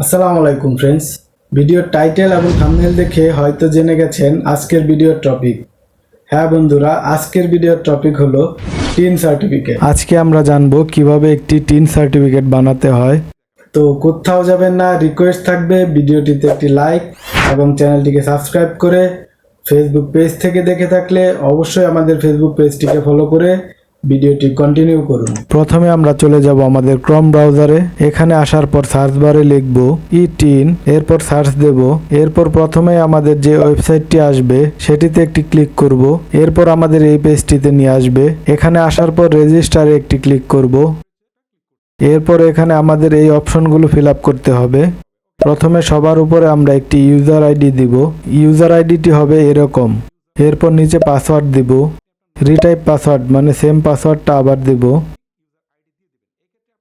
আসসালামু আলাইকুম ফ্রেন্ডস ভিডিওর টাইটেল এবং থাম্বনেল দেখে হয়তো জেনে গেছেন আজকের ভিডিওর টপিক হ্যাঁ বন্ধুরা, আজকের ভিডিওর টপিক হলো টিন সার্টিফিকেট আজকে আমরা জানব কীভাবে একটি টিন সার্টিফিকেট বানাতে হয়। তো কোথাও যাবেন না রিকোয়েস্ট থাকবে ভিডিওটিতে একটি লাইক এবং চ্যানেলটিকে সাবস্ক্রাইব করে ফেসবুক পেজ থেকে দেখে থাকলে অবশ্যই আমাদের ফেসবুক পেজটিকে ফলো করে ভিডিওটি কন্টিনিউ করুন। প্রথমে আমরা চলে যাব আমাদের ক্রম ব্রাউজারে। এখানে আসার পর সার্চ বারে লিখব ই টিন এরপর সার্চ দেব, এরপর প্রথমে আমাদের যে ওয়েবসাইটটি আসবে সেটিতে একটি ক্লিক করব, এরপর আমাদের এই পেজটিতে নিয়ে আসবে। এখানে আসার পর রেজিস্টারে একটি ক্লিক করব। এরপর এখানে আমাদের এই অপশনগুলো ফিল করতে হবে। প্রথমে সবার উপরে আমরা একটি ইউজার আইডি দিব। ইউজার আইডিটি হবে এরকম। এরপর নিচে পাসওয়ার্ড দিব। রিটাইপ পাসওয়ার্ড মানে সেম পাসওয়ার্ডটা আবার দেব।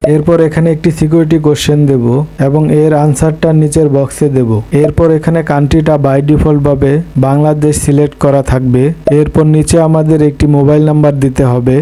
এরপর এখানে একটি সিকিউরিটি কোশ্চেন দেব এবং এর আনসারটা নিচের বক্সে দেব। এরপর এখানে কান্ট্রিটা বাই ডিফল্টভাবে বাংলাদেশ সিলেক্ট করা থাকবে। এরপর নিচে আমাদের একটি মোবাইল নাম্বার দিতে হবে।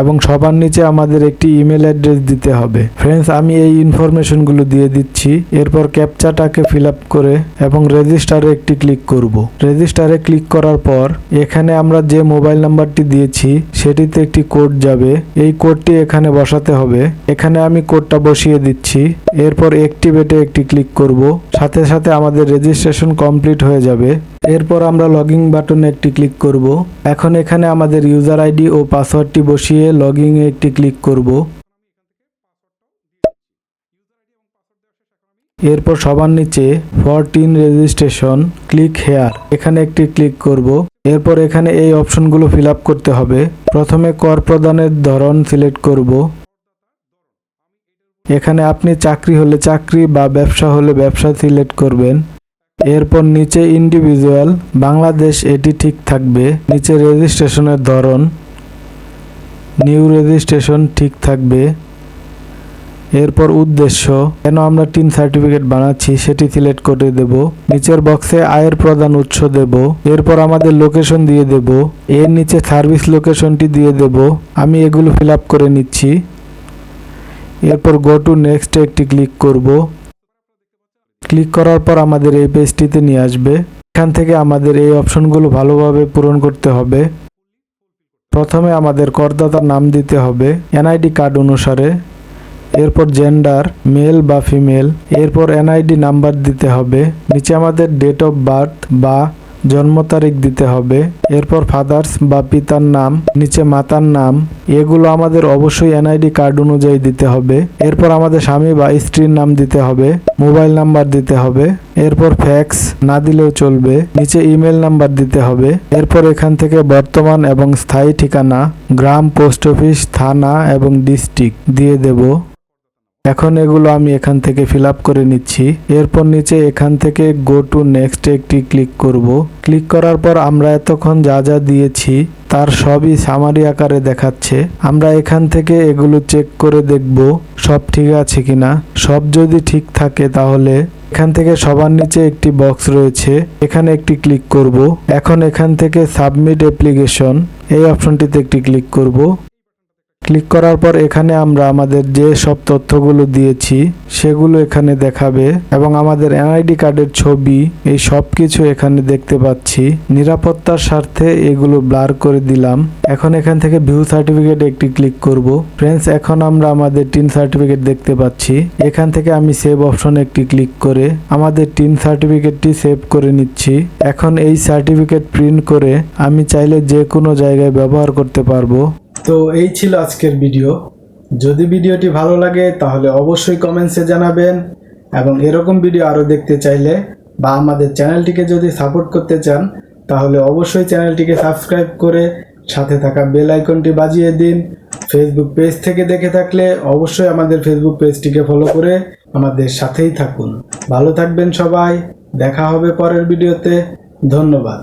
এবং সবার নিচে আমাদের একটি ইমেল অ্যাড্রেস দিতে হবে। ফ্রেন্ডস আমি এই ইনফরমেশনগুলো দিয়ে দিচ্ছি। এরপর ক্যাপচাটাকে ফিল আপ করে এবং রেজিস্টারে একটি ক্লিক করব। রেজিস্টারে ক্লিক করার পর এখানে আমরা যে মোবাইল নাম্বারটি দিয়েছি, সেটিতে একটি কোড যাবে। এই কোডটি এখানে বসাতে হবে। এখানে আমি কোডটা বসিয়ে দিচ্ছি। এরপর অ্যাক্টিভেটে একটি ক্লিক করব। সাথে সাথে আমাদের রেজিস্ট্রেশন কমপ্লিট হয়ে যাবে। এরপর আমরা লগইন বাটনে একটি ক্লিক করব। এখন এখানে আমাদের ইউজার আইডি ও পাসওয়ার্ডটি বসিয়ে লগইন একটি ক্লিক করব। এরপর সবার নিচে ফরটিন রেজিস্ট্রেশন ক্লিক হেয়ার এখানে একটি ক্লিক করব। এরপর এখানে এই অপশনগুলো ফিল করতে হবে। প্রথমে কর প্রদানের ধরন সিলেক্ট করব। এখানে আপনি চাকরি হলে চাকরি বা ব্যবসা হলে ব্যবসা সিলেক্ট করবেন। এরপর নিচে ইন্ডিভিজুয়াল বাংলাদেশ এটি ঠিক থাকবে। নিচে রেজিস্ট্রেশনের ধরন নিউ রেজিস্ট্রেশন ঠিক থাকবে। এরপর উদ্দেশ্য, কেন আমরা টিন সার্টিফিকেট বানাচ্ছি সেটি সিলেক্ট করে দেব। নিচের বক্সে আয়ের প্রধান উৎস দেব। এরপর আমাদের লোকেশন দিয়ে দেব। এর নিচে সার্ভিস লোকেশনটি দিয়ে দেব। আমি এগুলো ফিল করে নিচ্ছি। এরপর গো টু নেক্সট একটি ক্লিক করব। ক্লিক করার পর আমাদের এই পেজটিতে নিয়ে আসবে। এখান থেকে আমাদের এই অপশনগুলো ভালোভাবে পূরণ করতে হবে। প্রথমে আমাদের করদাতার নাম দিতে হবে এনআইডি কার্ড অনুসারে। এরপর জেন্ডার, মেল বা ফিমেল। এরপর এনআইডি নাম্বার দিতে হবে। নিচে আমাদের ডেট অফ বার্থ বা জন্ম তারিখ দিতে হবে। এরপর ফাদার্স বা পিতার নাম, নিচে মাতার নাম, এগুলো আমাদের অবশ্যই এনআইডি কার্ড অনুযায়ী দিতে হবে। এরপর আমাদের স্বামী বা স্ত্রীর নাম দিতে হবে মোবাইল নাম্বার দিতে হবে, এরপর ফ্যাক্স না দিলেও চলবে, নিচে ইমেল নাম্বার দিতে হবে। এরপর এখান থেকে বর্তমান এবং স্থায়ী ঠিকানা, গ্রাম পোস্ট অফিস থানা এবং ডিস্ট্রিক্ট দিয়ে দেব। এখন এগুলো আমি এখান থেকে ফিল করে নিচ্ছি। এরপর নিচে এখান থেকে গো টু নেক্সট একটি ক্লিক করব। ক্লিক করার পর আমরা এতক্ষণ যা যা দিয়েছি, তার সবই সামারি আকারে দেখাচ্ছে। আমরা এখান থেকে এগুলো চেক করে দেখব, সব ঠিক আছে কিনা। সব যদি ঠিক থাকে তাহলে এখান থেকে সবার নিচে একটি বক্স রয়েছে, এখানে একটি ক্লিক করব। এখন এখান থেকে সাবমিট অ্যাপ্লিকেশন এই অপশনটিতে একটি ক্লিক করব। ক্লিক করার পর এখানে আমরা আমাদের যে সব তথ্যগুলো দিয়েছি, সেগুলো এখানে দেখাবে এবং আমাদের এনআইডি কার্ডের ছবি, এই সব কিছু এখানে দেখতে পাচ্ছি। নিরাপত্তার স্বার্থে এগুলো ব্লার করে দিলাম। এখন এখান থেকে ভিউ সার্টিফিকেট একটি ক্লিক করব। ফ্রেন্ডস, এখন আমরা আমাদের টিন সার্টিফিকেট দেখতে পাচ্ছি। এখান থেকে আমি সেভ অপশনে একটি ক্লিক করে আমাদের টিন সার্টিফিকেটটি সেভ করে নিচ্ছি। এখন এই সার্টিফিকেট প্রিন্ট করে আমি চাইলে যে কোনো জায়গায় ব্যবহার করতে পারব। তো এই ছিল আজকের ভিডিও। যদি ভিডিওটি ভালো লাগে, তাহলে অবশ্যই কমেন্টসে জানাবেন এবং এরকম ভিডিও আরও দেখতে চাইলে বা আমাদের চ্যানেলটিকে যদি সাপোর্ট করতে চান, তাহলে অবশ্যই চ্যানেলটিকে সাবস্ক্রাইব করে সাথে থাকা বেল আইকনটি বাজিয়ে দিন। ফেসবুক পেজ থেকে দেখে থাকলে অবশ্যই আমাদের ফেসবুক পেজটিকে ফলো করে আমাদের সাথেই থাকুন। ভালো থাকবেন সবাই, দেখা হবে পরের ভিডিওতে ধন্যবাদ।